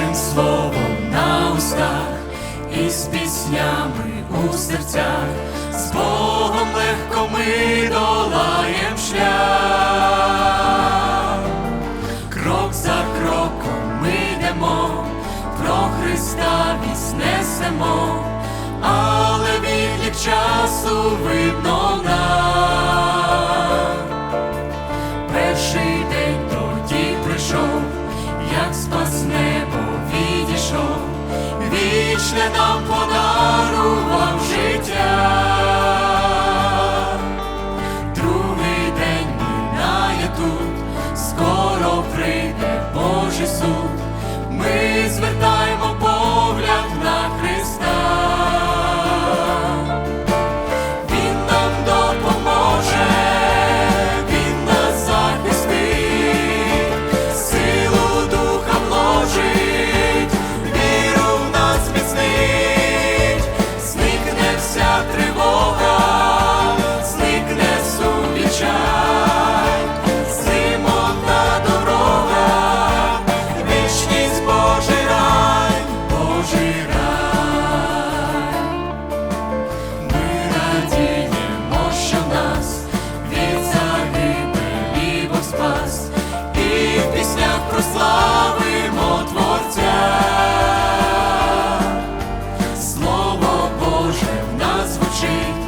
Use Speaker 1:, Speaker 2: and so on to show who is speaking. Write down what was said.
Speaker 1: Божим словом на устах і з піснями у серцях, з Богом легко ми долаєм шлях, крок за кроком ми йдемо, про Христа вість несемо, але відлік часу видно Krishna Dampo She.